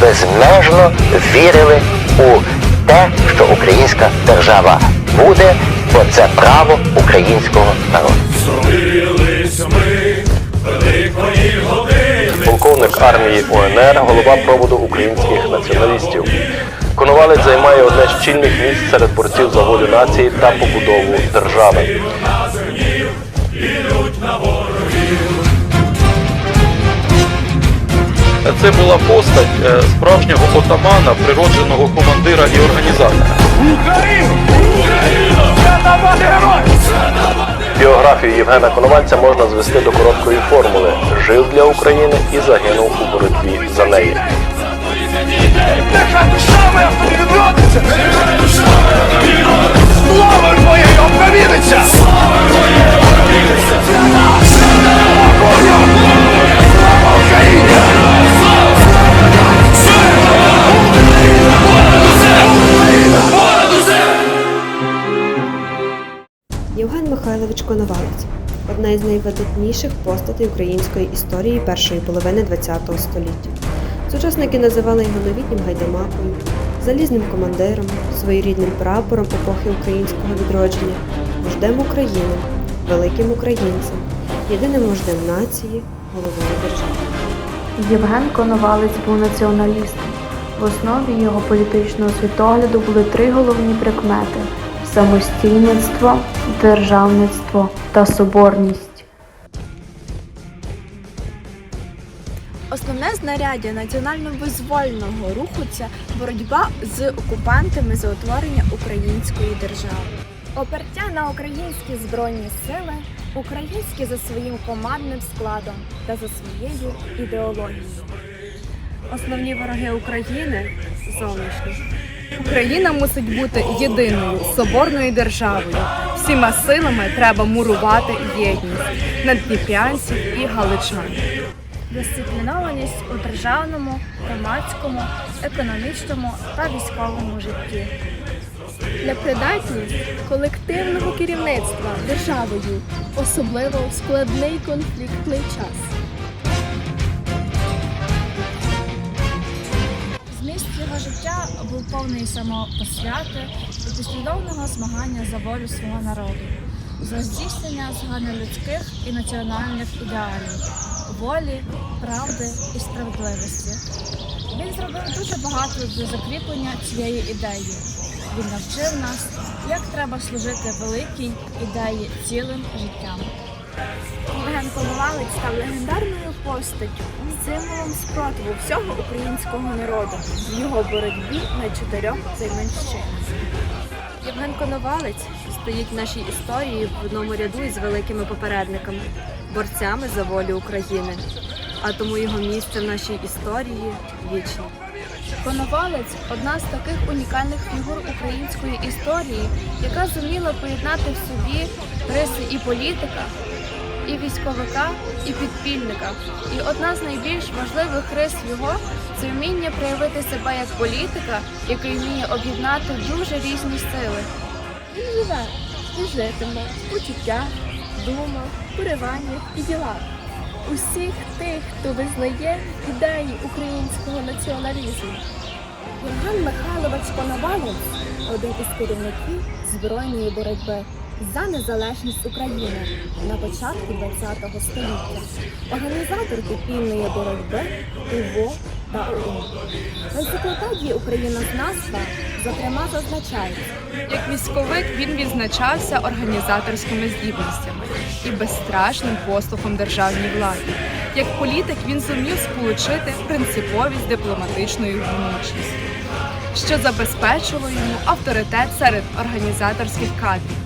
безмежно вірили у те, що українська держава буде, бо це право українського народу. Зробились ми великої години. полковник армії УНР, голова проводу українських націоналістів. Коновалець займає одне з чільних місць серед борців за волю нації та побудову держави. Це була постать е, справжнього отамана, природженого командира і організатора. Біографію Євгена Коновальця можна звести до короткої формули: жив для України і загинув у боротьбі за неї. Нехай душа моя відродиться! Слава твоєю Михайлович Коновалець одна із найвидатніших постатей української історії першої половини ХХ століття. Сучасники називали його новітнім гайдамакою, залізним командиром, своєрідним прапором епохи українського відродження, вождем України, великим українцем, єдиним вождем нації, головою держави. Євген Коновалець був націоналістом. В основі його політичного світогляду були три головні прикмети: самостійництво, державництво та соборність. Основне знаряддя національно-визвольного руху це боротьба з окупантами за утворення української держави. Опертя на українські збройні сили, українські за своїм командним складом та за своєю ідеологією. Основні вороги України зовнішні. Україна мусить бути єдиною соборною державою. Всіма силами треба мурувати єдність наддніпрянців і галичан. Дисциплінованість у державному, громадському, економічному та військовому житті. Непридатність колективного керівництва державою, особливо в складний конфліктний час. Повний самопосвяти і послідовного змагання за волю свого народу, за здійснення загальнолюдських і національних ідеалів, волі, правди і справедливості. Він зробив дуже багато для закріплення цієї ідеї. Він навчив нас, як треба служити великій ідеї цілим життям. Євген Коновалець став легендарною постаттю, символом спротиву всього українського народу в його боротьбі на чотирьох займенщинах. Євген Коновалець стоїть в нашій історії в одному ряду із великими попередниками, борцями за волю України. А тому його місце в нашій історії вічне. Коновалець одна з таких унікальних фігур української історії, яка зуміла поєднати в собі риси і політика, і військовика, і підпільника. І одна з найбільш важливих рис його це вміння проявити себе як політика, який вміє об'єднати дуже різні сили. Він живе житиме в почуттях, думах, і ділах. Усіх тих, хто визнає ідеї українського націоналізму. Євген Михайлович Коновалець один із керівників збройної боротьби за незалежність України на початку ХХ століття, організатор підпільної боротьби УВО та ОУН. В енциклопедії Українознавства зокрема зазначається, Як військовик він відзначався організаторськими здібностями і безстрашним послухом державній владі. Як політик він зумів сполучити принциповість з дипломатичною гнучністю, що забезпечило йому авторитет серед організаторських кадрів.